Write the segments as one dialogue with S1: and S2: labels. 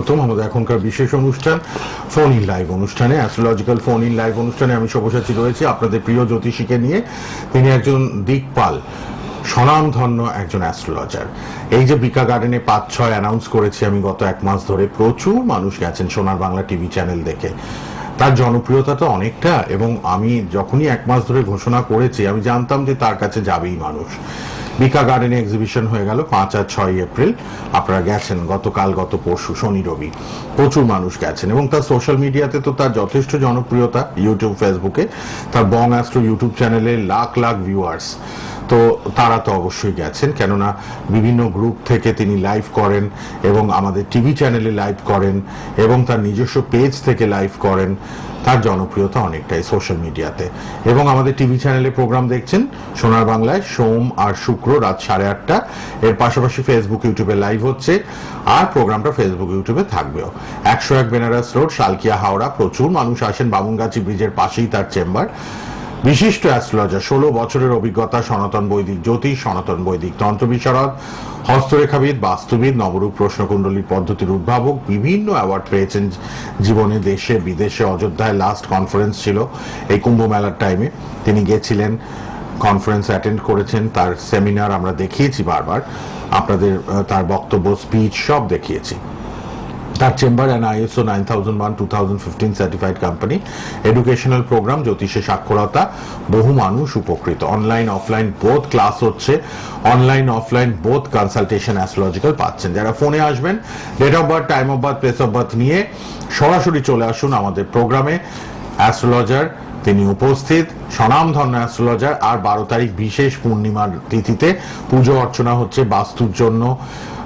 S1: স্বাগতম আমাদের এখনকার বিশেষ অনুষ্ঠান ফোন ইন লাইভ অনুষ্ঠানে অ্যাস্ট্রোলজিক্যাল ফোন ইন লাইভ অনুষ্ঠানে আমি সব্যসাচী রয়েছি, আপনাদের প্রিয় জ্যোতিষীকে নিয়ে। তিনি একজন দিকপাল, স্বনামধন্য একজন অ্যাস্ট্রোলজার এই যে বিকা গার্ডেনে পাঁচ ছয় অ্যানাউন্স করেছি আমি গত এক মাস ধরে, প্রচুর মানুষ গেছেন সোনার বাংলা টিভি চ্যানেল দেখে। তার জনপ্রিয়তা তো অনেকটা, এবং আমি যখনই এক মাস ধরে ঘোষণা করেছি, আমি জানতাম যে তার কাছে যাবেই মানুষ। বিকা গার্ডেনে এক্সিবিশন হয়ে গেল পাঁচ আর ছয় এপ্রিল। আপনারা গেছেন গতকাল, গত পরশু, শনি, রবি। প্রচুর মানুষ গেছেন এবং তার সোশ্যাল মিডিয়াতে তো তার যথেষ্ট জনপ্রিয়তা ইউটিউব ফেসবুকে তার বং অ্যাস্ট্রো ইউটিউব চ্যানেলে লাখ লাখ ভিউয়ার্স তো তারা তো অবশ্যই গেছেন, কেননা বিভিন্ন গ্রুপ থেকে তিনি লাইভ করেন এবং আমাদের টিভি চ্যানেলে লাইভ করেন এবং তার নিজস্ব পেজ থেকে লাইভ করেন। তার জনপ্রিয়তা অনেকটাই সোশ্যাল মিডিয়াতে এবং আমাদের টিভি চ্যানেলে প্রোগ্রাম দেখছেন সোনার বাংলায়, সোম আর শুক্র রাত সাড়ে আটটা। এর পাশাপাশি ফেসবুক ইউটিউবে লাইভ হচ্ছে আর প্রোগ্রামটা ফেসবুক ইউটিউবে থাকবেও। একশো এক বেনারস রোড শালকিয়া হাওড়া, প্রচুর মানুষ আসেন বামুনগাছি ব্রিজের পাশেই তার চেম্বার বিশিষ্ট অ্যাস্ট্রোলজার, ষোলো বছরের অভিজ্ঞতা, সনাতন বৈদিক জ্যোতিষ সনাতন বৈদিক তন্ত্র বিশারদ হস্তরেখাবিদ, বাস্তুবিদ, নবরূপ প্রশ্নকুণ্ডলী পদ্ধতির উদ্ভাবক, বিভিন্ন অ্যাওয়ার্ড পেয়েছেন জীবনে দেশে, বিদেশে, অযোধ্যায়। লাস্ট কনফারেন্স ছিল এই কুম্ভ মেলার টাইমে তিনি গেছিলেন কনফারেন্স অ্যাটেন্ড করেছেন, তার সেমিনার আমরা দেখিয়েছি বারবার। আপনাদের তার বক্তব্য স্পিচ সব দেখিয়েছি। তার chamber and ISO nine thousand one two thousand fifteen certified company educational program জ্যোতিষে সাক্ষরতা, বহু মানুষ উপকৃত। অনলাইন অফলাইন বোথ ক্লাস হচ্ছে। Online offline both consultation astrological পাচ্ছেন। যারা ফোনে আসবেন date of birth time of birth place of birth নিয়ে সরাসরি চলে আসুন আমাদের প্রোগ্রামে। অ্যাস্ট্রোলজার তিনি উপস্থিত। স্বনামধন্য অ্যাস্ট্রোলজার আর বারো তারিখ বিশেষ পূর্ণিমার তিথিতে পুজো অর্চনা হচ্ছে বাস্তুর জন্য।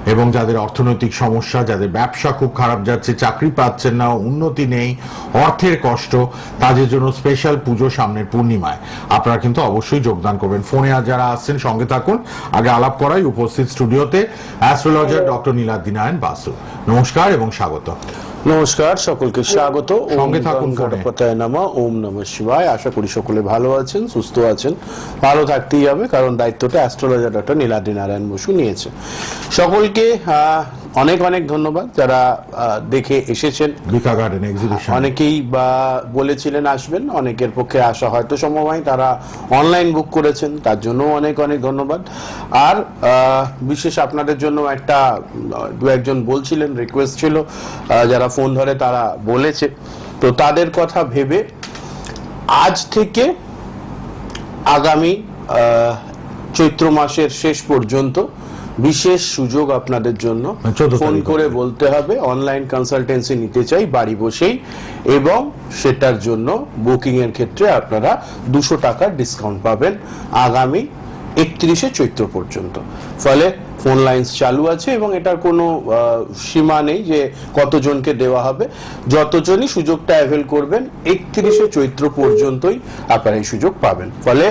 S1: এবং যাদের অর্থনৈতিক সমস্যা, যাদের ব্যবসা খুব খারাপ যাচ্ছে, চাকরি পাচ্ছেন না, উন্নতি নেই, অর্থের কষ্ট, তাদের জন্য স্পেশাল পুজো সামনের পূর্ণিমায়। আপনারা কিন্তু অবশ্যই যোগদান করবেন। ফোনে আর যারা আসছেন সঙ্গে থাকুন। আগে আলাপ করাই উপস্থিত স্টুডিওতে অ্যাস্ট্রোলজার ডক্টর নীলাদ্দি নারায়ণ বাসু। নমস্কার এবং স্বাগত।
S2: নমস্কার সকলকে স্বাগত।
S1: সঙ্গে থাকুন
S2: নামা ওম নম শিবায়। আশা করি সকলে ভালো আছেন সুস্থ আছেন ভালো থাকতেই হবে কারণ দায়িত্বটা অ্যাস্ট্রোলজার ডক্টর নীলাদ্রি নারায়ণ বসু নিয়েছে। সকলকে আহ, অনেক অনেক ধন্যবাদ। যারা দেখে এসেছেন।
S1: বিকা গার্ডেন এক্সিবিশন
S2: অনেকেই বা বলেছিলেন আসবেন অনেকের পক্ষে আসা হয়তো সম্ভব হয় তারা অনলাইন বুক করেছেন তার জন্য অনেক অনেক ধন্যবাদ। আর বিশেষ আপনাদের জন্য একটা দু একজন বলছিলেন রিকোয়েস্ট ছিল যারা ফোন ধরে তারা বলেছে। তো তাদের কথা ভেবে আজ থেকে আগামী চৈত্র মাসের শেষ পর্যন্ত বিশেষ সুযোগ আপনাদের জন্য। ফোন করে বলতে হবে অনলাইন কনসালটেন্সি নিতে চাই বাড়ি বসেই এবং সেটার জন্য বুকিং এর ক্ষেত্রে আপনারা দুশো টাকার ডিসকাউন্ট পাবেন আগামী একত্রিশে চৈত্র পর্যন্ত। ফলে ফোন লাইন্স চালু আছে এবং এটার কোনো সীমা নেই যে কতজনকে দেওয়া হবে। যতজনই সুযোগটা অ্যাভেল করবেন একত্রিশে চৈত্র পর্যন্তই আপনারা এই সুযোগ পাবেন। ফলে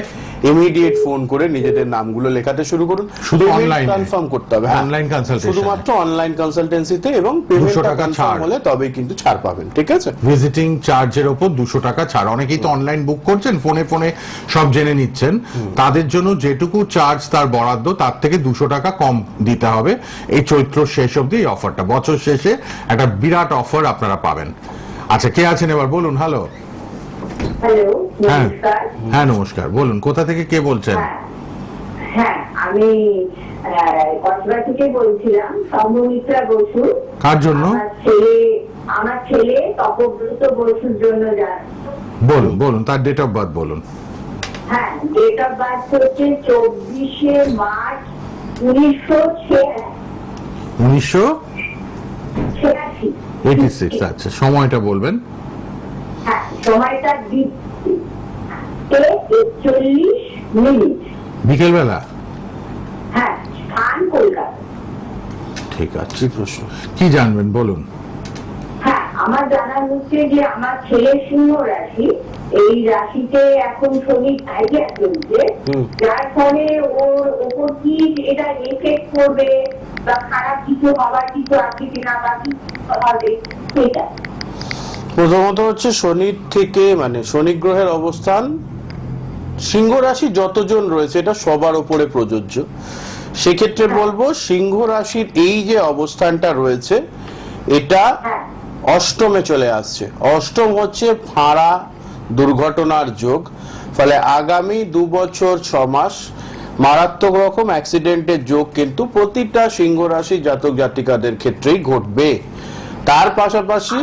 S2: ইমিডিয়েট ফোন করে নিজেদের নামগুলো লেখাতে শুরু করুন।
S1: শুধু এ?
S2: কনফার্ম করতে হবে হ্যাঁ।
S1: Online consultation এ?
S2: শুধুমাত্র অনলাইন কনসালটেন্সিতে এবং
S1: 200
S2: পেমেন্টটা
S1: টাকা
S2: কনফার্ম
S1: ছাড়।
S2: হলে তবেই কিন্তু ছাড় পাবেন ঠিক আছে?
S1: ভিজিটিং চার্জের ওপর দুশো টাকা ছাড়। অনেকেই তো অনলাইন বুক করছেন ফোনে ফোনে সব জেনে নিচ্ছেন। তাদের জন্য যেটুকু চার্জ তার বরাদ্দ তার থেকে দুশো টাকা কম দিতে হবে। এই চৈত্র শেষ অবধি এই অফারটা বছর শেষে একটা বিরাট অফার আপনারা পাবেন। আচ্ছা কে আছেন এবার? বলুন হ্যালো হ্যাঁ।
S3: নমস্কার।
S1: হ্যাঁ নমস্কার। বলুন কোথা থেকে কে বলছেন?
S3: হ্যাঁ হ্যাঁ আমি কসবা থেকে বলছিলাম সম্ভমিত্রা বসু।
S1: কার জন্য?
S3: ছেলে আমার ছেলে তপব্রত বসুর জন্য
S1: বলুন বলুন তার ডেট অফ বার্থ বলুন।
S3: হ্যাঁ ডেট অফ বার্থ হচ্ছে চব্বিশে মার্চ উনিশশো
S1: উনিশশো?
S3: ছিয়াশি।
S1: এইটি সিক্স আচ্ছা সময়টা বলবেন।
S3: হ্যাঁ সময়টা একচল্লিশ মিনিট।
S1: বিকেলবেলা?
S3: হ্যাঁ স্থান কলকাতা।
S1: ঠিক আছে
S2: কি প্রশ্ন
S1: কি জানবেন বলুন।
S3: হ্যাঁ আমার জানা হচ্ছে যে আমার ছেলে সিংহ রাশি এই রাশিতে এখন শনি আইডিয়া চলছে। যার ফলে ওর ওপর কি এটা এফেক্ট করবে বা খারাপ কিছু হবার কিছু আছে কিনা বা কি হবে সেটা।
S2: প্রথমত হচ্ছে শনির থেকে মানে শনি গ্রহের অবস্থান সিংহ রাশি যতজন রয়েছে এটা সবার উপরে প্রযোজ্য। সেক্ষেত্রে বলব সিংহ রাশির এই যে অবস্থানটা রয়েছে এটা
S3: হ্যাঁ।
S2: অষ্টমে চলে আসছে। অষ্টম হচ্ছে ফাঁড়া দুর্ঘটনার যোগ। ফলে আগামী দু বছর ছ মাস মারাত্মক রকম অ্যাক্সিডেন্টের যোগ কিন্তু প্রতিটা সিংহ রাশি জাতক জাতিকাদের ক্ষেত্রেই ঘটবে। তার পাশাপাশি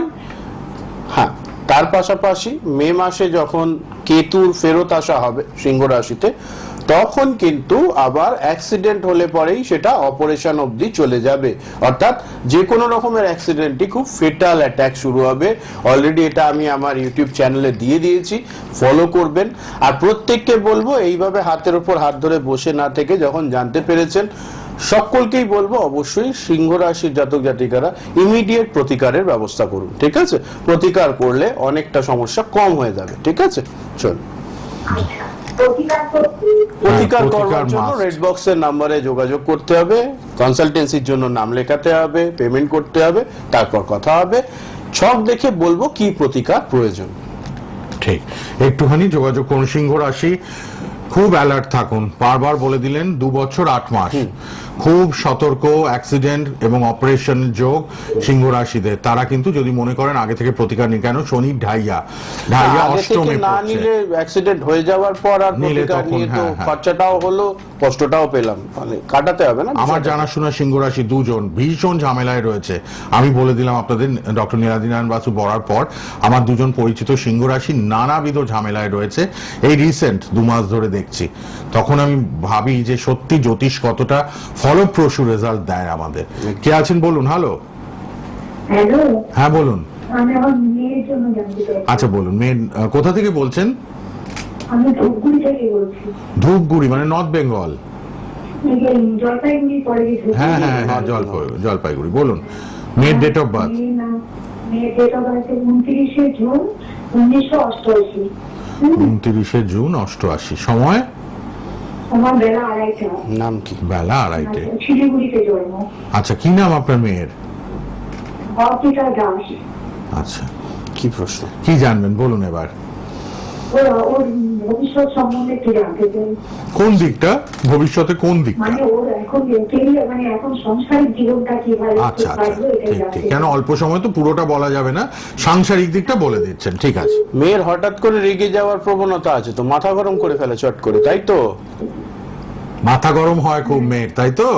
S2: হ্যাঁ তার পাশাপাশি মে মাসে যখন কেতুর ফেরত আসা হবে সিংহ রাশিতে, তখন কিন্তু আবার অ্যাক্সিডেন্ট হলে পরেই সেটা অপারেশন অবধি চলে যাবে। অর্থাৎ যে কোনো রকমের অ্যাক্সিডেন্টই খুব ফেটাল অ্যাটাক শুরু হবে। অলরেডি এটা আমি আমার ইউটিউব চ্যানেলে দিয়ে দিয়েছি ফলো করবেন। আর প্রত্যেককে বলব, এইভাবে হাতের ওপর হাত ধরে বসে না থেকে যখন জানতে পেরেছেন সকলকেই বলব অবশ্যই সিংহ রাশির জাতক জাতিকারা ইমিডিয়েট প্রতিকারের ব্যবস্থা করুন ঠিক আছে? প্রতিকার করলে অনেকটা সমস্যা কম হয়ে যাবে ঠিক আছে? চল।
S3: প্রতিকার
S2: প্রতিকার করবার জন্য। রেড বক্সের নাম্বারে যোগাযোগ করতে হবে কনসালটেন্সির জন্য নাম লেখাতে হবে পেমেন্ট করতে হবে তারপর কথা হবে। ছক দেখে বলব কি প্রতিকার প্রয়োজন।
S1: ঠিক। একটুখানি যোগাযোগ করুন সিংহ রাশি খুব অ্যালার্ট থাকুন। বারবার বলে দিলেন দু বছর আট মাস। খুব সতর্ক অ্যাক্সিডেন্ট এবং অপারেশন যোগ সিংহ রাশিদের। তারা কিন্তু যদি মনে করেন আগে থেকে প্রতিকার নিন কেন? শনি ঢাইয়া। ঢাইয়া অষ্টমে
S2: না নিলে অ্যাক্সিডেন্ট হয়ে যাওয়ার পর আর
S1: নিলে
S2: প্রতিকার
S1: তখন
S2: নিয়ে তো
S1: হ্যাঁ, হ্যাঁ।
S2: খরচাটাও হলো কষ্টটাও পেলাম। মানে কাটাতে হবে না
S1: আমার জানাশোনা সিংহ রাশি দুজন ভীষণ ঝামেলায় রয়েছে। আমি বলে দিলাম আপনাদের ডক্টর নীলাদিনারায়ণ বাসু বলার পর আমার দুজন পরিচিত সিংহ রাশি নানাবিধ ঝামেলায় রয়েছে। এই রিসেন্ট দু মাস ধরে দেখছি। তখন আমি ভাবি যে সত্যি জ্যোতিষ কতটা ফলপ্রসূ রেজাল্ট দেয় আমাদের। কে আছেন বলুন? হ্যালো
S3: হ্যালো
S1: হ্যাঁ বলুন। আচ্ছা বলুন। মেয়ে কোথা থেকে বলছেন?
S3: ধূপগুড়ি
S1: মানে নর্থ বেঙ্গল।
S3: এই যে জলপাইগুড়ি পরে যে ধূপগুড়ি।
S1: হ্যাঁ হ্যাঁ হ্যাঁ জলপাই জলপাইগুড়ি। বলুন। মেয়ের ডেট অফ বার্থ
S3: মেয়ের ডেট অফ বার্থ উনত্রিশে জুন উনিশশো অষ্টআশি।
S1: উনত্রিশে জুন অষ্টআশি। সময়?
S3: আমার বেলা আড়াইটা।
S2: নাম কি?
S1: বেলা আড়াইটে।
S3: শিলিগুড়িতে জন্ম।
S1: আচ্ছা কি নাম আপনার মেয়ের?
S3: অর্পিতা দাস
S1: আচ্ছা
S2: কি প্রশ্ন?
S1: কি জানবেন? বলুন এবার।
S3: ওর ওর ভবিষ্যৎ সম্বন্ধে একটু জানতে
S1: কোন দিকটা? ভবিষ্যতে কোন দিকটা?
S3: মানে ওর এখন মানে এখন সংসারিক জীবনটা কীভাবে
S1: আচ্ছা আচ্ছা ঠিক ঠিক। কেন অল্প সময় তো পুরোটা বলা যাবে না। সাংসারিক দিকটা বলে দিচ্ছেন ঠিক আছে।
S2: মেয়ের হঠাৎ করে রেগে যাওয়ার প্রবণতা আছে তো মাথা গরম করে ফেলে চট করে তাই তো?
S1: মাথা গরম হয় খুব মেয়ের তাই তো?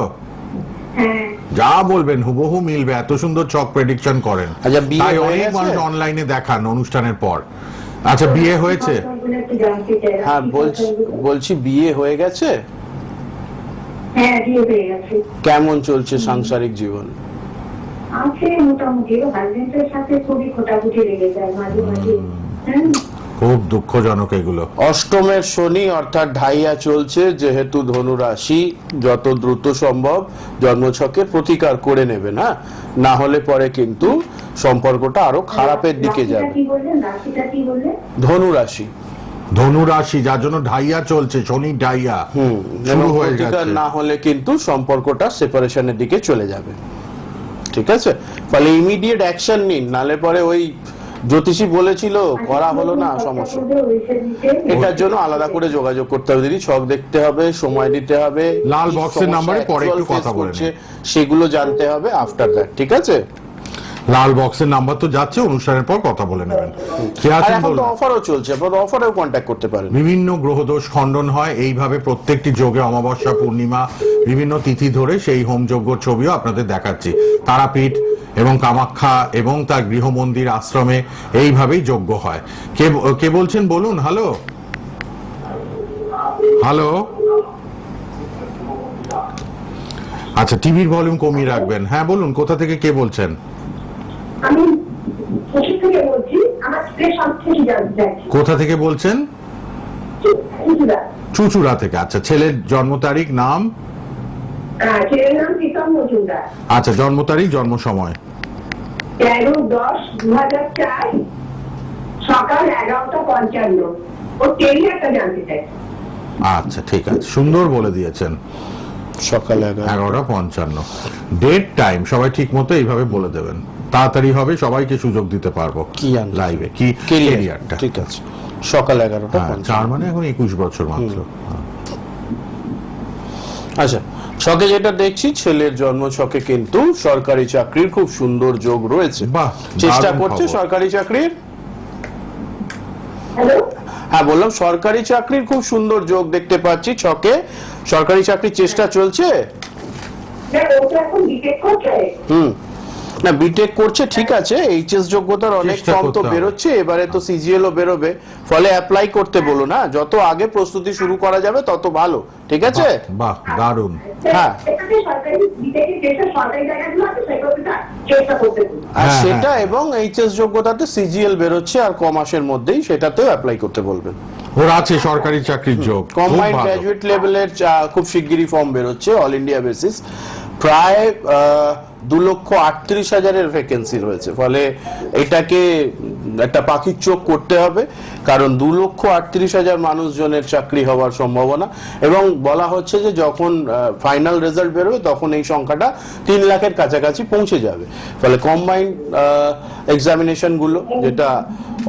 S3: হ্যাঁ।
S1: যা বলবেন হুবহু মিলবে এত সুন্দর চক প্রেডিকশন করেন।
S2: আচ্ছা, বিয়ে
S1: তাই
S2: হয়ে
S1: অনেক মানুষ অনলাইনে দেখান অনুষ্ঠানের পর। আচ্ছা বিয়ে হয়েছে?
S2: হ্যাঁ বলছি বলছি বিয়ে হয়ে গেছে?
S3: হ্যাঁ বিয়ে হয়ে গেছে।
S2: কেমন চলছে সাংসারিক জীবন?
S3: আছে মোটামুটি হাজবেন্ডের সাথে খুবই খোটাখুটি লেগে যায় মাঝে মাঝে। হ্যাঁ
S1: খুব দুঃখজনক এগুলো।
S2: অষ্টমের শনি অর্থাৎ ঢাইয়া চলছে যেহেতু ধনু রাশি যত দ্রুত সম্ভব জন্মছকের প্রতিকার করে নেবেন হ্যাঁ না হলে পরে কিন্তু সম্পর্কটা আরও খারাপের দিকে যাবে।
S3: কি বললেন? রাশিটা কি বললেন?
S2: ধনু রাশি।
S1: ধনু রাশি যার জন্য ঢাইয়া চলছে শনি ঢাইয়া। শুরু হয়ে গেছে
S2: না হলে কিন্তু সম্পর্কটা সেপারেশনের দিকে চলে যাবে। ঠিক আছে? ফলে ইমিডিয়েট অ্যাকশন নিন নালে পরে ওই জ্যোতিষী বলেছিল করা হলো না সমস্যা। এটার জন্য আলাদা করে যোগাযোগ করতে হবে দিদি। ছক দেখতে হবে সময় দিতে হবে
S1: লাল বক্সের নাম্বারে পরে একটু কথা বলে
S2: সেগুলো জানতে হবে আফটার দ্যাট ঠিক আছে?
S1: লাল বক্সের নাম্বার তো যাচ্ছে অনুষ্ঠানের পর কথা বলে নেবেন। কে আছেন
S2: এখন তো
S1: বলুন?
S2: অফারও চলছে আপনারা অফারেও কন্ট্যাক্ট করতে পারেন।
S1: বিভিন্ন গ্রহদোষ খণ্ডন হয় এইভাবে প্রত্যেকটি যোগে অমাবস্যা পূর্ণিমা বিভিন্ন তিথি ধরে সেই হোম যজ্ঞর ছবিও আপনাদের দেখাচ্ছি। তারাপীঠ এবং কামাখ্যা এবং তার গৃহমন্দির আশ্রমে এইভাবেই যোগ্য হয়। কে কে বলছেন বলুন হ্যালো? হ্যালো? আচ্ছা টিভির ভলিউম কমিয়ে রাখবেন। হ্যাঁ বলুন কোথা থেকে কে বলছেন? কোথা থেকে বলছেন। চুচুড়া থেকে। আচ্ছা ছেলের জন্ম তারিখ নাম
S3: আহ, ছেলের নাম প্রীতম মজুমদার
S1: আচ্ছা জন্ম তারিখ জন্ম সময়?
S3: তেরো দশ দু হাজার চার সকাল এগারোটা পঞ্চান্ন। ও জানতে চাই।
S1: আচ্ছা ঠিক আছে। সুন্দর বলে দিয়েছেন।
S2: সকালে এগারো
S1: এগারোটা পঞ্চান্ন। ডেট টাইম সবাই ঠিক মতো এইভাবে বলে দেবেন। তাড়াতাড়ি হবে সবাইকে সুযোগ দিতে পারব
S2: কি?
S1: লাইভে কি
S2: কেরিয়ার
S1: কেরিয়ারটা
S2: ঠিক আছে। সকাল এগারোটা
S1: হ্যাঁ, চার মানে এখন একুশ বছর মাত্র। হ্যাঁ।
S2: আচ্ছা ছকে যেটা দেখছি ছেলের জন্ম ছকে কিন্তু সরকারি চাকরির খুব সুন্দর যোগ রয়েছে। চেষ্টা করছে সরকারি চাকরির? হ্যাঁ বললাম সরকারি চাকরির খুব সুন্দর যোগ দেখতে পাচ্ছি ছকে। সরকারি চাকরির চেষ্টা চলছে?
S3: করছে।
S2: হুম। না বিটেক করছে ঠিক আছে এইচএস যোগ্যতার অনেক ফর্ম তো। বেরোচ্ছে এবারে তো সিজিএলও বেরোবে ফলে অ্যাপ্লাই করতে বলো না যত আগে প্রস্তুতি শুরু করা যাবে তত ভালো ঠিক আছে
S1: বাহ দারুণ
S2: হ্যাঁ। আর
S1: হ্যাঁ,
S2: সেটা
S1: হ্যাঁ।
S2: এবং এইচএস যোগ্যতাতে সিজিএল বেরোচ্ছে আর ক মাসের মধ্যেই সেটাতেও অ্যাপ্লাই করতে বলবেন
S1: ওর আছে সরকারি চাকরির যোগ
S2: কম্বাইন্ড
S1: ভালো।
S2: গ্র্যাজুয়েট লেভেলের খুব শিগগিরই ফর্ম বেরোচ্ছে অল ইন্ডিয়া বেসিস প্রায় দু লক্ষ আটত্রিশ হাজারের ভ্যাকেন্সি রয়েছে। ফলে এটাকে একটা পাখির চোখ করতে হবে কারণ দু লক্ষ আটত্রিশ হাজার মানুষজনের চাকরি হওয়ার সম্ভাবনা। এবং বলা হচ্ছে যে যখন ফাইনাল রেজাল্ট বেরোবে তখন এই সংখ্যাটা তিন লাখের কাছাকাছি পৌঁছে যাবে। ফলে কম্বাইন্ড এক্সামিনেশনগুলো যেটা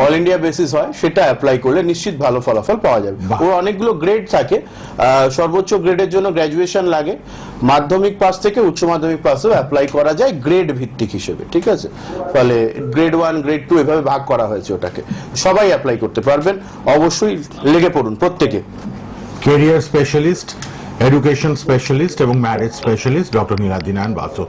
S2: অল ইন্ডিয়া বেসিস হয় সেটা অ্যাপ্লাই করলে নিশ্চিত ভালো ফলাফল পাওয়া যাবে। ওর অনেকগুলো গ্রেড থাকে সর্বোচ্চ গ্রেডের জন্য গ্র্যাজুয়েশন লাগে। মাধ্যমিক পাস থেকে উচ্চ মাধ্যমিক পাসেও অ্যাপ্লাই করা যায় গ্রেড ভিত্তিক হিসেবে, ঠিক আছে? ফলে গ্রেড ওয়ান গ্রেড টু এভাবে ভাগ করা হয়েছে ওটাকে। সবাই অ্যাপ্লাই করতে পারবেন, অবশ্যই লেগে পড়ুন প্রত্যেকে।
S1: কেরিয়ার স্পেশালিস্ট এডুকেশন স্পেশালিস্ট এবং marriage specialist doctor Niladri Basu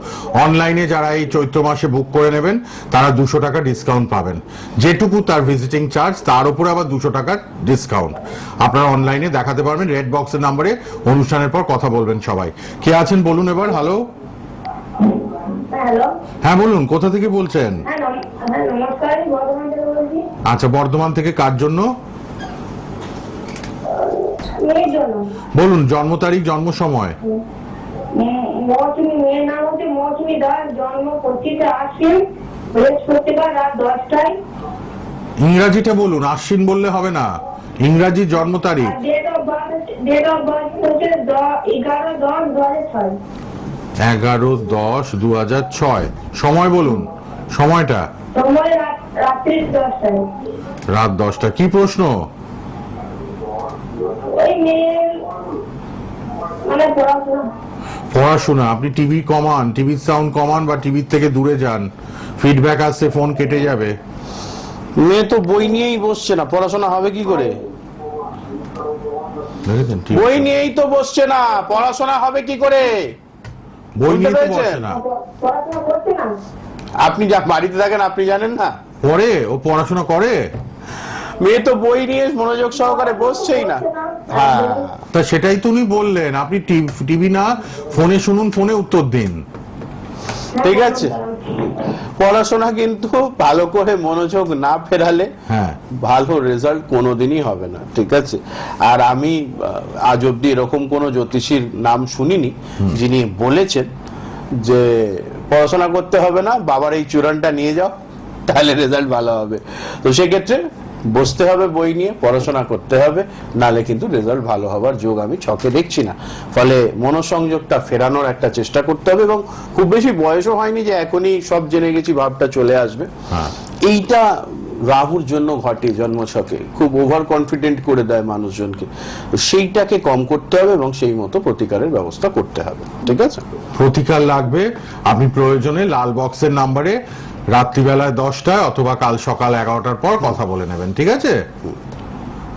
S1: অনলাইনে যারা এই চৈত্র মাসে বুক করে নেবেন, তারা দুশো টাকা ডিসকাউন্ট পাবেন। যেটুকু তার ভিজিটিং চার্জ তার উপরে আবার দুশো টাকার ডিসকাউন্ট আপনারা অনলাইনে দেখাতে পারবেন রেড বক্সের নাম্বারে অনুষ্ঠানের পর কথা বলবেন সবাই। কে আছেন বলুন এবার? হ্যালো
S3: হ্যাঁ হ্যালো।
S1: হ্যাঁ বলুন কোথা থেকে বলছেন?
S3: হ্যাঁ হ্যাঁ
S1: আচ্ছা বর্ধমান থেকে কার জন্য? বলুন জন্ম তারিখ জন্ম সময়। ইংরাজিটা বলুন আশ্বিন বললে হবে না। ইংরাজি জন্ম তারিখ।
S3: এগারো দশ দু হাজার ছয়।
S1: সময় বলুন। সময়টা?
S3: রাত-
S1: দশটা। কি প্রশ্ন?
S3: মানে পড়াশোনা।
S1: আপনি টিভি কমান। টিভির সাউন্ড কমান বা টিভির থেকে দূরে যান। ফিডব্যাক আসছে ফোন কেটে যাবে।
S2: মেয়ে তো বই নিয়েই বসছে না। পড়াশোনা হবে কি করে? বই নিয়েই তো বসছে না। পড়াশোনা হবে কি করে?
S1: বই নিয়ে তো বসে? না।
S2: আপনি যা বাড়িতে থাকেন আপনি জানেন না?
S1: পড়ে? ও পড়াশোনা করে?
S2: মেয়ে তো বই নিয়ে মনোযোগ সহকারে বসছেই না। হ্যাঁ।
S1: তা সেটাই তো উনি বললেন। আপনি টিভি না ফোনে শুনুন ফোনে উত্তর দিন।
S2: ঠিক আছে। পড়াশোনা কিন্তু ভালো করে মনোযোগ না ফেরালে
S1: হ্যাঁ।
S2: ভালো রেজাল্ট কোনোদিনই হবে না ঠিক আছে? আর আমি আজ অব্দি এরকম কোন জ্যোতিষীর নাম শুনিনি যিনি বলেছেন যে পড়াশোনা করতে হবে না বাবার এই চূড়ানটা নিয়ে যাও তাহলে রেজাল্ট ভালো হবে। তো সেক্ষেত্রে বসতে হবে বই নিয়ে পড়াশোনা করতে হবে নালে কিন্তু রেজাল্ট ভালো হবার যোগ আমি ছকে দেখছি না। ফলে মনোসংযোগটা ফেরানোর একটা চেষ্টা করতে হবে এবং খুব বেশি বয়সও হয়নি যে এখনই সব জেনে গেছি ভাবটা চলে আসবে।
S1: হ্যাঁ।
S2: এইটা রাহুর জন্য ঘটে জন্ম জন্মছকে খুব ওভার কনফিডেন্ট করে দেয় মানুষজনকে। সেইটাকে কম করতে হবে এবং সেই মতো প্রতিকারের ব্যবস্থা করতে হবে। ঠিক আছে?
S1: প্রতিকার লাগবে। আপনি প্রয়োজনে লাল বক্সের নাম্বারে রাত্রিবেলায় দশটায় অথবা কাল সকাল এগারোটার পর কথা বলে নেবেন ঠিক আছে?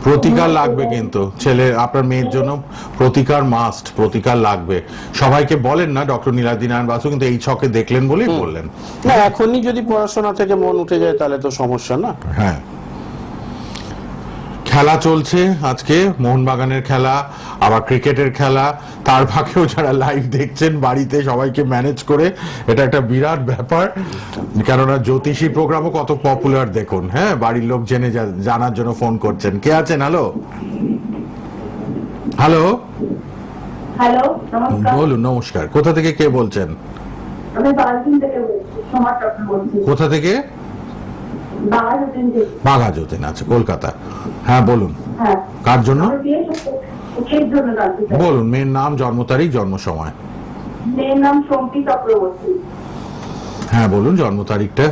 S1: প্রতিকার লাগবে কিন্তু। ছেলে আপনার মেয়ের জন্য প্রতিকার মাস্ট প্রতিকার লাগবে। সবাইকে বলেন না ডক্টর নীলাদি নারায়ণ বাসু কিন্তু এই ছকে দেখলেন বলেই বললেন।
S2: না এখনই যদি পড়াশোনা থেকে মন উঠে যায় তাহলে তো সমস্যা না।
S1: হ্যাঁ। খেলা চলছে আজকে মোহনবাগানের খেলা আবার ক্রিকেটের খেলা। তার ফাঁকেও যারা লাইভ দেখছেন বাড়িতে সবাইকে ম্যানেজ করে এটা একটা বিরাট ব্যাপার। কেননা জ্যোতিষী প্রোগ্রামও কত পপুলার দেখুন হ্যাঁ? বাড়ির লোক জেনে জানার জন্য ফোন করছেন। কে আছেন? হ্যালো হ্যালো
S3: হ্যালো
S1: বলুন নমস্কার। কোথা থেকে কে বলছেন? কোথা থেকে? বাঘা যতীন আছে কলকাতা। হ্যাঁ বলুন।
S3: হ্যাঁ।
S1: কার জন্য? বলুন মেয়ের নাম জন্ম তারিখ জন্ম সময়।
S3: মেয়ের নাম সম্পি চক্রবর্তী।
S1: হ্যাঁ বলুন জন্ম তারিখটা।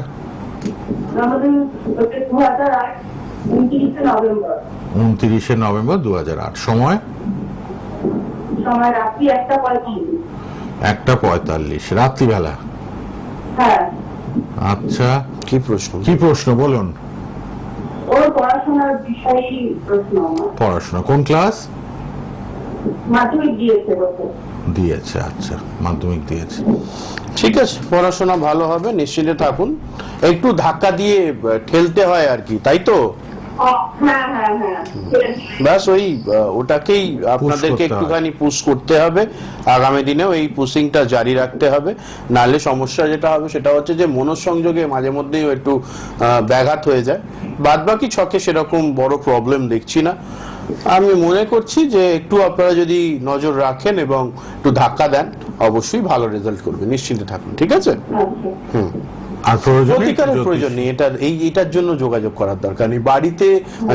S3: উনত্রিশে নভেম্বর। দু হাজার আট।
S1: সময়?
S3: সময় একটা
S1: পঁয়তাল্লিশ। রাত্রিবেলা?
S3: হ্যাঁ।
S1: আচ্ছা।
S2: কি প্রশ্ন?
S1: কি প্রশ্ন? বলুন।
S3: ওর পড়াশোনার বিষয়ে প্রশ্ন
S1: পড়াশোনা কোন ক্লাস?
S3: মাধ্যমিক দিয়েছে
S1: দিয়েছে আচ্ছা মাধ্যমিক দিয়েছে।
S2: ঠিক আছে পড়াশোনা ভালো হবে নিশ্চিন্তে থাকুন। একটু ধাক্কা দিয়ে ঠেলতে হয় আর কি তাই তো? ব্যাস ওই ওটাকেই আপনাদেরকে
S1: হয়।
S2: একটুখানি পুশ করতে হবে। আগামী দিনেও এই পুশিংটা জারি রাখতে হবে। নাহলে সমস্যা যেটা হবে সেটা হচ্ছে যে মনঃসংযোগে মাঝে মধ্যেই একটু ব্যাঘাত হয়ে যায়। বাদ বাকি ছকে সেরকম বড় প্রবলেম দেখছি না। আমি মনে করছি যে একটু আপনারা যদি নজর রাখেন এবং একটু ধাক্কা দেন অবশ্যই ভালো রেজাল্ট করবে। নিশ্চিন্তে থাকুন ঠিক আছে?
S3: আচ্ছা।
S2: হুম।
S1: আর
S2: প্রতিকারের প্রয়োজন নেই এটার এই এটার জন্য যোগাযোগ করার দরকার নেই। বাড়িতে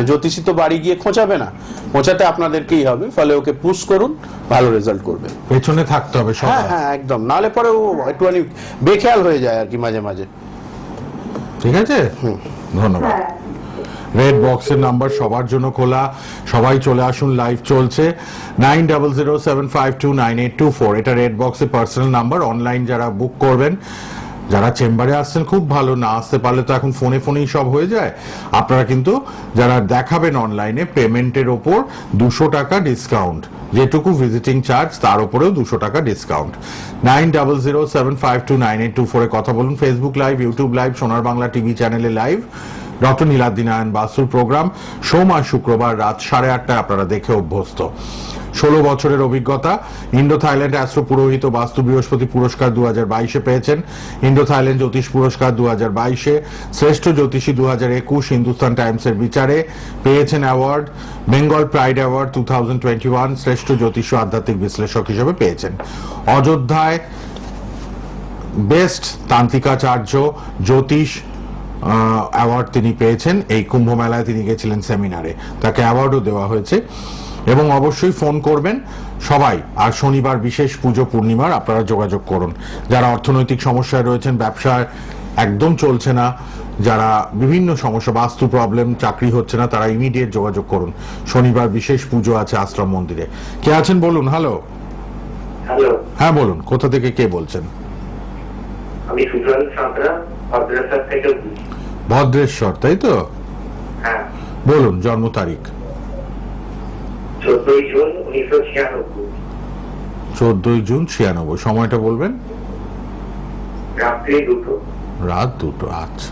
S2: জ্যোতিষী তো বাড়ি গিয়ে খোঁচাবে না। খোঁচাতে আপনাদেরকেই হবে ফলে ওকে পুশ করুন ভালো রেজাল্ট করবে।
S1: পেছনে থাকতে হবে
S2: হ্যাঁ হ্যাঁ একদম। নালে পরে ও একটুখানি বেখেয়াল হয়ে যায় আর কি মাঝে মাঝে।
S1: ঠিক আছে? ধন্যবাদ। রেড বক্সের নাম্বার সবার জন্য খোলা। সবাই চলে আসুন লাইভ চলছে। Nine double zero seven five two nine eight two four এটা রেড বক্সের পার্সোনাল নাম্বার অনলাইন যারা বুক করবেন যারা চেম্বারে আসছেন, খুব ভালো। না আসতে পারলে তো এখন ফোনে ফোনেই সব হয়ে যায়। আপনারা কিন্তু যারা দেখাবেন অনলাইনে পেমেন্টের ওপর দুশো টাকা ডিসকাউন্ট যেটুকু ভিজিটিং চার্জ তার উপরেও দুশো টাকা discount nine double zero seven five two nine eight two ফোরে কথা বলুন। Facebook live YouTube live Sonar Bangla TV চ্যানেলে লাইভ ডক্টর নীলাদ্দিন আয়ন বাসুর প্রোগ্রাম সোম আর শুক্রবার রাত সাড়ে আটটায় আপনারা দেখে অভ্যস্ত। ষোলো বছরের অভিজ্ঞতা ইন্ডো থাইল্যান্ড অ্যাস্ট্রো পুরোহিত বাস্তু বৃহস্পতি পুরস্কার দু হাজার বাইশে পেয়েছেন। ইন্ডো থাইল্যান্ড জ্যোতিষ পুরস্কার দু হাজার বাইশে, শ্রেষ্ঠ জ্যোতিষী দু হাজার একুশ হিন্দুস্তান টাইমসের বিচারে পেয়েছেন award. Bengal pride award two thousand twenty one শ্রেষ্ঠ জ্যোতিষ ও আধ্যাত্মিক বিশ্লেষক হিসেবে পেয়েছেন। অযোধ্যায় বেস্ট তান্ত্রিকাচার্য, জ্যোতিষ অ্যাওয়ার্ড তিনি পেয়েছেন এই কুম্ভ মেলায় তিনি গেছিলেন সেমিনারে তাকে অ্যাওয়ার্ডও দেওয়া হয়েছে। এবং অবশ্যই ফোন করবেন সবাই আর শনিবার বিশেষ পুজো পূর্ণিমার আপনারা যোগাযোগ করুন। যারা অর্থনৈতিক সমস্যায় রয়েছেন ব্যবসায় একদম চলছে না যারা বিভিন্ন সমস্যা বাস্তু প্রবলেম চাকরি হচ্ছে না তারা ইমিডিয়েট যোগাযোগ করুন। শনিবার বিশেষ পুজো আছে আশ্রম মন্দিরে। কে আছেন বলুন? হ্যালো
S4: হ্যালো
S1: হ্যাঁ বলুন কোথা থেকে কে বলছেন?
S4: আমি সুজন সাঁতরা থেকে।
S1: ভদ্রেশ্বর তাই তো?
S4: হ্যাঁ।
S1: বলুন জন্ম তারিখ।
S4: চোদ্দই জুন উনিশশো ছিয়ানব্বই।
S1: চোদ্দই জুন ছিয়ানব্বই সময়টা বলবেন?
S4: রাত্রি দুটো।
S1: রাত দুটো আচ্ছা।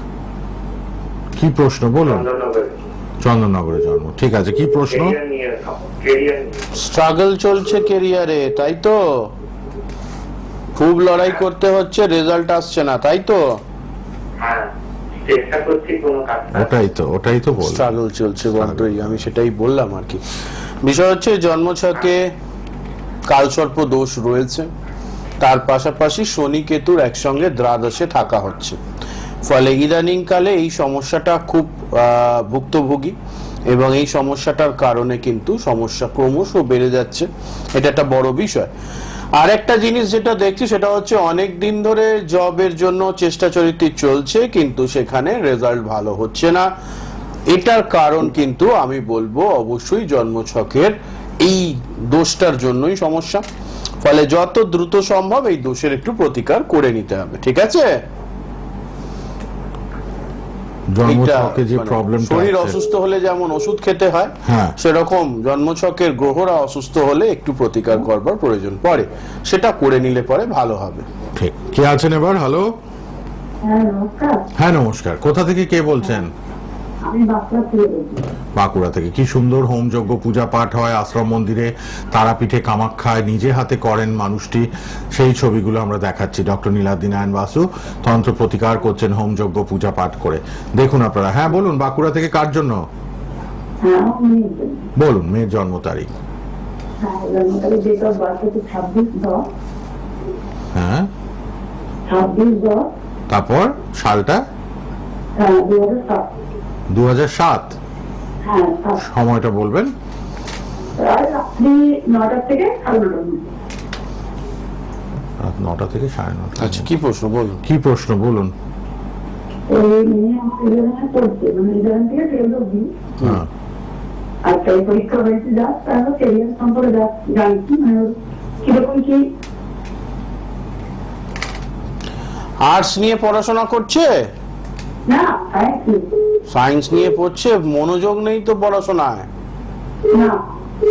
S1: কি প্রশ্ন বলুন?
S4: চন্দননগরে।
S1: জন্ম ঠিক আছে কি প্রশ্ন?
S2: স্ট্রাগল চলছে কেরিয়ারে তাই তো? খুব লড়াই করতে হচ্ছে রেজাল্ট আসছে না তাই তো?
S4: হ্যাঁ চেষ্টা করছি কোনো কাজ
S1: ওটাই তো ওটাই তো বল
S2: স্ট্রাগল চলছে আমি সেটাই বললাম আর কি। বিষয় হচ্ছে জন্মছকে কালসর্প দোষ রয়েছে। তার পাশাপাশি শনি কেতুর একসঙ্গে দ্বাদশে থাকা হচ্ছে। ফলে ইদানিং কালে এই সমস্যাটা খুব আহ, ভুক্তভোগী এবং এই সমস্যাটার কারণে কিন্তু সমস্যা ক্রমশ বেড়ে যাচ্ছে। এটা একটা বড় বিষয়। আর একটা জিনিস যেটা দেখছি, সেটা হচ্ছে অনেক দিন ধরে জবের জন্য চেষ্টা চরিত্র চলছে, কিন্তু সেখানে রেজাল্ট ভালো হচ্ছে না। এটার কারণ কিন্তু আমি বলব, অবশ্যই জন্মছকের এই দোষটার জন্যই সমস্যা। ফলে যত দ্রুত সম্ভব এই দোষের একটু প্রতিকার করে নিতে হবে, ঠিক আছে?
S1: জন্ম
S2: এইটা
S1: ছকে যে
S2: মানে
S1: প্রবলেম
S2: শরীর অসুস্থ হলে যেমন ওষুধ খেতে হয়
S1: হ্যাঁ।
S2: সেরকম জন্মছকের গ্রহরা অসুস্থ হলে একটু প্রতিকার করবার প্রয়োজন পড়ে। সেটা করে নিলে পরে ভালো হবে।
S1: ঠিক। কে আছেন এবার? হ্যালো
S3: হ্যাঁ নমস্কার।
S1: কোথা থেকে কে বলছেন?
S3: বাঁকুড়া থেকে
S1: কি সুন্দর হোম যজ্ঞ পূজা পাঠ হয় আশ্রম মন্দিরে তারাপীঠে কামাখ্যায় নিজে হাতে করেন মানুষটি। সেই ছবিগুলো আমরা দেখাচ্ছি। ডক্টর নীলাদ্দিন আয়ন বাসু তন্ত্র প্রতিকার করছেন হোম যজ্ঞ পূজা পাঠ করে। দেখুন আপনারা। হ্যাঁ বলুন বাঁকুড়া থেকে কার জন্য?
S3: হ্যাঁ।
S1: বলুন মেয়ের জন্ম তারিখ।
S3: হ্যাঁ
S1: হ্যাঁ। তারপর সালটা?
S3: হ্যাঁ দু হাজার সাত।
S1: দু সাত
S3: হ্যাঁ। সাত
S1: সময়টা বলবেন?
S3: নটা থেকে সাড়ে
S1: রাত নটা থেকে সাড়ে নটা।
S2: আচ্ছা কি প্রশ্ন? বলুন।
S1: কি প্রশ্ন? বলুন।
S3: মানে
S1: হ্যাঁ।
S3: পরীক্ষা হয়েছে যা তারপর ক্যারিয়ার সম্পর্কে জানছি মানে কীরকম কি?
S2: আর্টস নিয়ে পড়াশোনা করছে?
S3: না সায়েন্স
S2: নিয়ে পড়ছে মনোযোগ নেই তো পড়াশোনায়।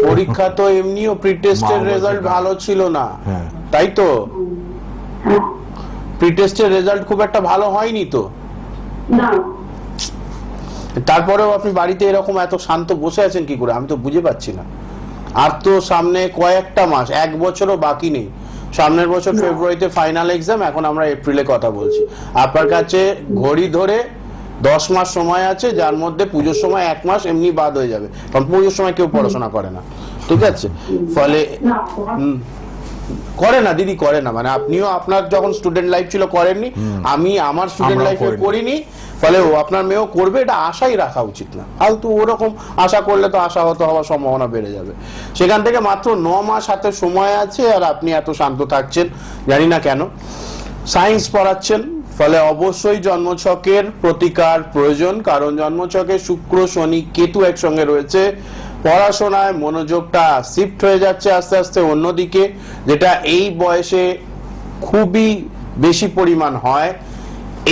S2: পরীক্ষা তো এমনিও প্রি টেস্টের রেজাল্ট ভালো ছিল না।
S1: হ্যাঁ।
S2: তাই তো? প্রি টেস্টের রেজাল্ট খুব একটা ভালো হয়নি তো? তারপরেও আপনি বাড়িতে এরকম এত শান্ত বসে আছেন কি করে? আমি তো বুঝে পাচ্ছি না। আর তো সামনে কয়েকটা মাস এক বছরও বাকি নেই। সামনের বছর ফেব্রুয়ারিতে ফাইনাল এক্সাম এখন আমরা এপ্রিলে কথা বলছি। আপনার কাছে ঘড়ি ধরে দশ মাস সময় আছে যার মধ্যে পুজোর সময় এক মাস এমনি বাদ হয়ে যাবে। কারণ পুজোর সময় কেউ পড়াশোনা করে না। ঠিক আছে? ফলে। করে না দিদি করে না। মানে আপনিও আপনার যখন স্টুডেন্ট লাইফ ছিল করেননি আমি আমার স্টুডেন্ট লাইফে
S1: করিনি।
S2: ফলে ও আপনার মেয়েও করবে এটা আশাই রাখা উচিত না। ফালতু ওরকম আশা করলে তো আশাহত হওয়ার সম্ভাবনা বেড়ে যাবে। সেখান থেকে মাত্র ন মাস হাতে সময় আছে আর আপনি এত শান্ত থাকছেন জানি না কেন। সায়েন্স পড়াচ্ছেন ফলে অবশ্যই জন্মছকের প্রতিকার প্রয়োজন, কারণ জন্মছকে শুক্র, শনি, কেতু একসঙ্গে রয়েছে। পড়াশোনায় মনোযোগটা শিফট হয়ে যাচ্ছে আস্তে আস্তে অন্যদিকে, যেটা এই বয়সে খুবই বেশি পরিমাণ হয়।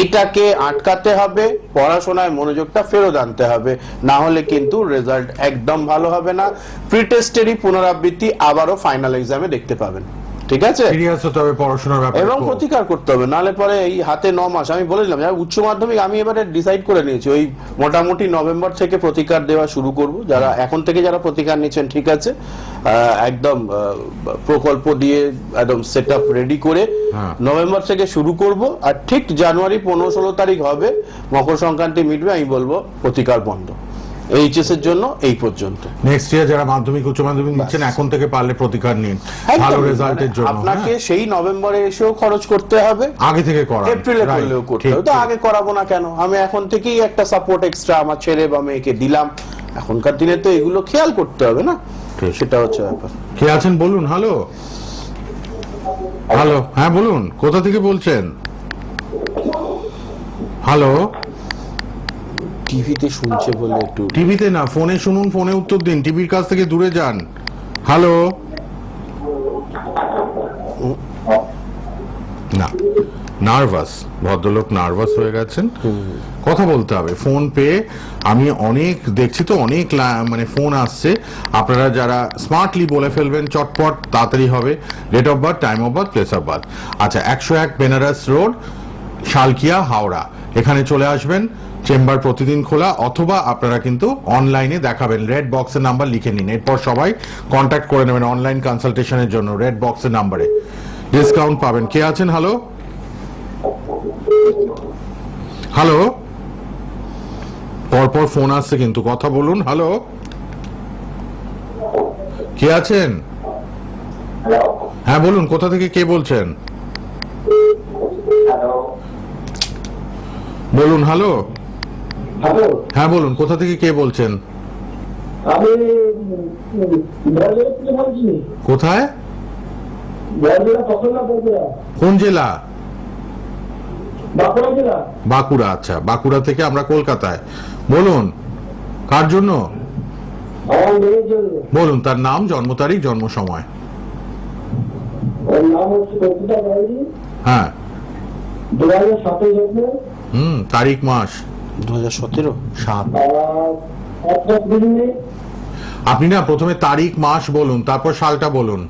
S2: এটাকে আটকাতে হবে, পড়াশোনায় মনোযোগটা ফেরত আনতে হবে। না হলে কিন্তু রেজাল্ট একদম ভালো হবে না। প্রিটেস্টেরই পুনরাবৃত্তি আবারও ফাইনাল এক্সামে দেখতে পাবেন। ঠিক আছে?
S1: সিরিয়াস হতে হবে পড়াশোনার ব্যাপারে।
S2: এবং প্রতিকার করতে হবে নাহলে পরে এই হাতে ন মাস। আমি বলে দিলাম যারা উচ্চ মাধ্যমিক আমি এবারে ডিসাইড করে নিয়েছি। ওই মোটামুটি নভেম্বর থেকে প্রতিকার দেওয়া শুরু করব। যারা এখন থেকে যারা প্রতিকার নিচ্ছেন ঠিক আছে? একদম প্রকল্প দিয়ে একদম সেট আপ রেডি করে
S1: হ্যাঁ।
S2: নভেম্বর থেকে শুরু করব। আর ঠিক জানুয়ারি পনেরো ষোলো তারিখ হবে মকর সংক্রান্তি মিটবে আমি বলব প্রতিকার বন্ধ। এইচএস এর জন্য এই পর্যন্ত।
S1: নেক্সট ইয়ার যারা মাধ্যমিক উচ্চ মাধ্যমিক নিচ্ছেন এখন থেকে পারলে প্রতিকার নিন। ভালো রেজাল্টের জন্য
S2: আপনাকে
S1: হ্যাঁ।
S2: সেই নভেম্বরে এসেও খরচ করতে হবে।
S1: আগে থেকে করা
S2: এপ্রিলে করলেও করতে হবে। তো আগে করাবো না কেন? আমি এখন থেকেই একটা সাপোর্ট এক্সট্রা আমার ছেলে বা মেয়েকে দিলাম। এখনকার দিনে তো এগুলো খেয়াল করতে হবে না? সেটা হচ্ছে ব্যাপার।
S1: কে আছেন বলুন? হ্যালো হ্যালো হ্যাঁ বলুন। কোথা থেকে বলছেন? হ্যালো
S2: টিভিতে শুনছে বলে একটু।
S1: টিভিতে না ফোনে শুনুন ফোনে উত্তর দিন টিভির কাছ থেকে দূরে যান। হ্যালো? না নার্ভাস ভদ্রলোক নার্ভাস হয়ে গেছেন। কথা বলতে হবে ফোন পেয়ে। আমি অনেক দেখছি তো অনেক মানে ফোন আসছে। আপনারা যারা স্মার্টলি বলে ফেলবেন চটপট তাড়াতাড়ি হবে। Date of birth time of birth place of birth আচ্ছা একশো এক বেনারস রোড শালকিয়া হাওড়া। এখানে চলে আসবেন। চেম্বার প্রতিদিন খোলা অথবা আপনারা কিন্তু অনলাইনে দেখাবেন। রেড বক্সের নাম্বার লিখে নিন। এরপর সবাই কন্ট্যাক্ট করে নেবেন অনলাইন কনসালটেশনের জন্য রেড বক্সের নাম্বারে ডিসকাউন্ট পাবেন। কে আছেন? হ্যালো হ্যালো পরপর ফোন আসছে কিন্তু কথা বলুন। হ্যালো কে আছেন? হ্যাঁ বলুন কোথা থেকে কে বলছেন? বলুন হ্যালো
S5: হ্যালো
S1: হ্যাঁ বলুন। কোথা থেকে কে বলছেন?
S5: আমি
S1: কোথায়? কোন জেলা?
S5: বাঁকুড়া
S1: আচ্ছা বাঁকুড়া থেকে আমরা কলকাতায়। বলুন কার জন্য? বলুন তার নাম জন্ম তারিখ জন্ম সময়। হ্যাঁ। হুম তারিখ মাস।
S2: দু হাজার সতেরো?
S1: সাত। আপনি না প্রথমে তারিখ মাস বলুন তারপর সালটা বলুন।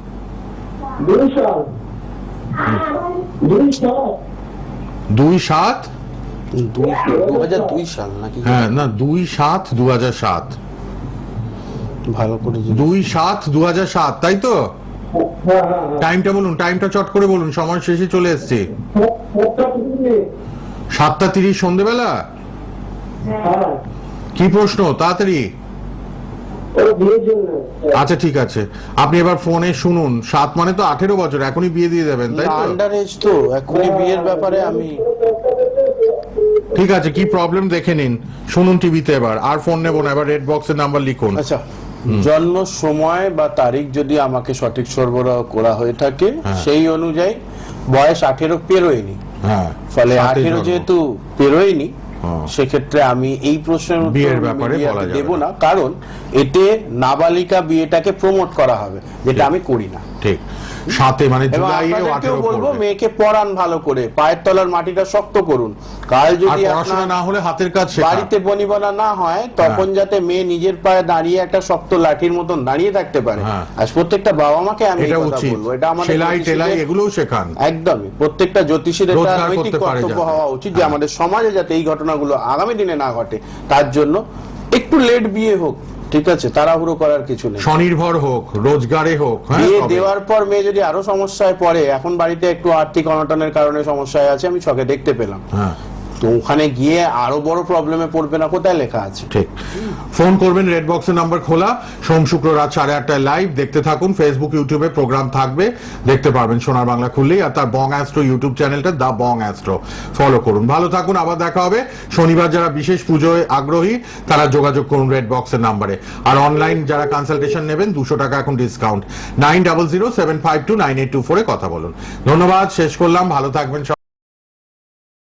S5: দুই
S1: সাত।
S2: সাল নাকি?
S1: হ্যাঁ না দুই সাত দু হাজার সাত।
S2: ভালো করে
S1: দুই সাত দু হাজার সাত তাই তো? টাইমটা বলুন টাইমটা চট করে বলুন সময় শেষে চলে এসছে। সাতটা তিরিশ সন্ধেবেলা? কি প্রশ্ন? তাড়াতাড়ি। আচ্ছা ঠিক আছে। আপনি এবার ফোনে শুনুন। সাত মানে তো আঠেরো বছর এখনই বিয়ে দিয়ে দেবেন তাই তো?
S2: আন্ডার এজ তো এখনই বিয়ের ব্যাপারে আমি
S1: ঠিক আছে কি প্রবলেম দেখে নিন। শুনুন টিভিতে এবার। আর ফোন নেব না এবার রেড বক্সের নাম্বার লিখুন।
S2: আচ্ছা জন্ম সময় বা তারিখ যদি আমাকে সঠিক সরবরাহ করা হয়ে থাকে
S1: হ্যাঁ।
S2: সেই অনুযায়ী বয়স আঠেরো পেরোয়নি।
S1: হ্যাঁ
S2: ফলে আঠেরো যেহেতু পেরোয়নি। সেক্ষেত্রে আমি এই প্রশ্নের উত্তর
S1: বিয়ের ব্যাপারে বলা যাবে
S2: দেব
S1: না।
S2: না কারণ এতে নাবালিকা বিয়েটাকে প্রমোট করা হবে যেটা আমি করি না।
S1: ঠিক। সাথে মানে
S2: আপনাদেরকেও বলব মেয়েকে পড়ান ভালো করে। পায়ের তলার মাটিটা শক্ত করুন। কাল যদি
S1: পড়াশোনা না হলে হাতের কাজ
S2: বাড়িতে বনিবনা না হয় তখন যাতে মেয়ে নিজের পায়ে দাঁড়িয়ে একটা শক্ত লাঠির মতন দাঁড়িয়ে থাকতে পারে।
S1: হ্যাঁ।
S2: আজ প্রত্যেকটা বাবা মাকে আমি
S1: এটা
S2: বলব। এটা আমাদের
S1: সেলাই টেলাই এগুলোও শেখান।
S2: একদমই। প্রত্যেকটা জ্যোতিষীর এটা নৈতিক কর্তব্য হওয়া উচিত যে
S1: হ্যাঁ।
S2: আমাদের সমাজে যাতে এই ঘটনাগুলো আগামী দিনে না ঘটে। তার জন্য একটু লেট বিয়ে হোক। ঠিক আছে তাড়াহুড়ো করার কিছু নেই।
S1: স্বনির্ভর হোক রোজগারে হোক হ্যাঁ
S2: বিয়ে দেওয়ার পর মেয়ে যদি আরও সমস্যায় পড়ে এখন বাড়িতে একটু আর্থিক অনটনের কারণে সমস্যায় আছে আমি ছকে দেখতে পেলাম।
S1: হ্যাঁ।
S2: তো ওখানে গিয়ে আরও বড় প্রবলেমে পড়বে না, কোথায় লেখা আছে?
S1: ঠিক। ফোন করবেন রেড বক্সের নাম্বার খোলা। সোম, শুক্র রাত সাড়ে আটটায় লাইভ দেখতে থাকুন ফেসবুক ইউটিউবে প্রোগ্রাম থাকবে। দেখতে পারবেন সোনার বাংলা খুললেই আর তার বং অ্যাস্ট্রো ইউটিউব চ্যানেলটা দা বং অ্যাস্ট্রো ফলো করুন। ভালো থাকুন, আবার দেখা হবে। শনিবার যারা বিশেষ পুজোয় আগ্রহী, তারা যোগাযোগ করুন রেড বক্সের নাম্বারে আর অনলাইন যারা কনসালটেশন নেবেন, দুশো টাকা এখন discount nine double zero seven five two nine eight two ফোরে কথা বলুন। ধন্যবাদ, শেষ করলাম। ভালো থাকবেন।